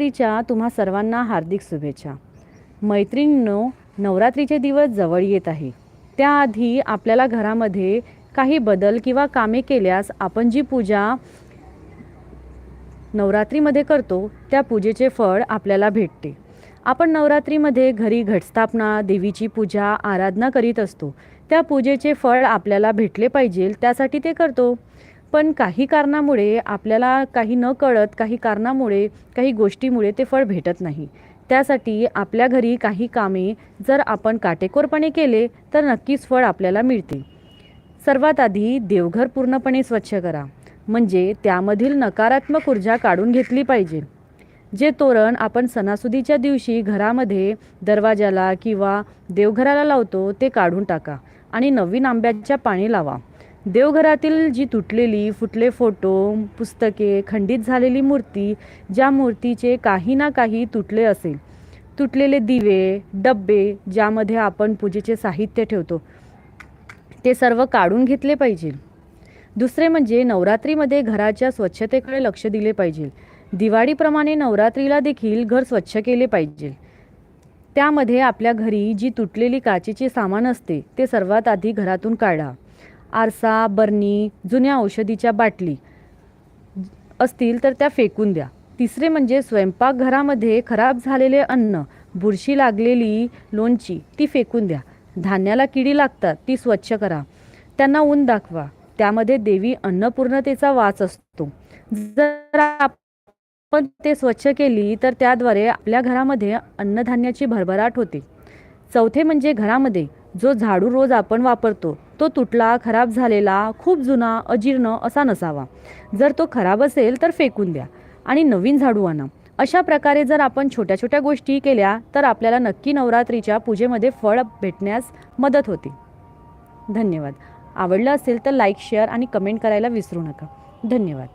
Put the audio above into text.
नवरात्रीच्या तुम्हा सर्वांना हार्दिक शुभेच्छा. मैत्रिणींनो नवरात्रीचे दिवस जवळ येत आहे. त्याआधी आपल्याला घरामध्ये काही बदल किंवा कामे केल्यास आपण जी पूजा नवरात्रीमध्ये करतो त्या पूजेचे फळ आपल्याला भेटते. आपण नवरात्रीमध्ये घरी घटस्थापना देवीची पूजा आराधना करीत असतो. त्या पूजेचे फळ आपल्याला भेटले पाहिजे त्यासाठी ते करतो. पण काही कारणामुळे आपल्याला काही न कळत काही कारणामुळे काही गोष्टीमुळे ते फळ भेटत नाही. त्यासाठी आपल्या घरी काही कामे जर आपण काटेकोरपणे केले तर नक्कीच फळ आपल्याला मिळते. सर्वात आधी देवघर पूर्णपणे स्वच्छ करा. म्हणजे त्यामधील नकारात्मक ऊर्जा काढून घेतली पाहिजे. जे तोरण आपण सणासुदीच्या दिवशी घरामध्ये दरवाजाला किंवा देवघराला लावतो ते काढून टाका आणि नवीन आंब्याच्या पाणी लावा. देवघरातील जी तुटलेली फुटले फोटो पुस्तके खंडित झालेली मूर्ती ज्या मूर्तीचे काही ना काही तुटले असेल. तुटलेले दिवे डब्बे ज्यामध्ये आपण पूजेचे साहित्य ठेवतो ते सर्व काढून घेतले पाहिजे. दुसरे म्हणजे नवरात्रीमध्ये घराच्या स्वच्छतेकडे लक्ष दिले पाहिजे. दिवाळीप्रमाणे नवरात्रीला देखील घर स्वच्छ केले पाहिजे. त्यामध्ये आपल्या घरी जी तुटलेली काचेची सामान असते ते सर्वात आधी घरातून काढा. आरसा बरणी जुन्या औषधीच्या बाटली असतील तर त्या फेकून द्या. तिसरे म्हणजे स्वयंपाकघरामध्ये खराब झालेले अन्न बुरशी लागलेली लोणची ती फेकून द्या. धान्याला किडी लागतात ती स्वच्छ करा. त्यांना ऊन दाखवा. त्यामध्ये देवी अन्नपूर्णतेचा वास असतो. जर आपण ते स्वच्छ केली तर त्याद्वारे आपल्या घरामध्ये अन्नधान्याची भरभराट होते. चौथे म्हणजे घरामध्ये जो झाडू रोज आपण वापरतो तो तुटला खराब झालेला खूप जुना अजीर्ण असा नसावा. जर तो खराब असेल तर फेकून द्या आणि नवीन झाडू आणा. अशा प्रकारे जर आपण छोट्या छोट्या गोष्टी केल्या तर आपल्याला नक्की नवरात्रीच्या पूजेमध्ये फळ भेटण्यास मदत होते. धन्यवाद. आवडलं असेल तर लाईक शेअर आणि कमेंट करायला विसरू नका. धन्यवाद.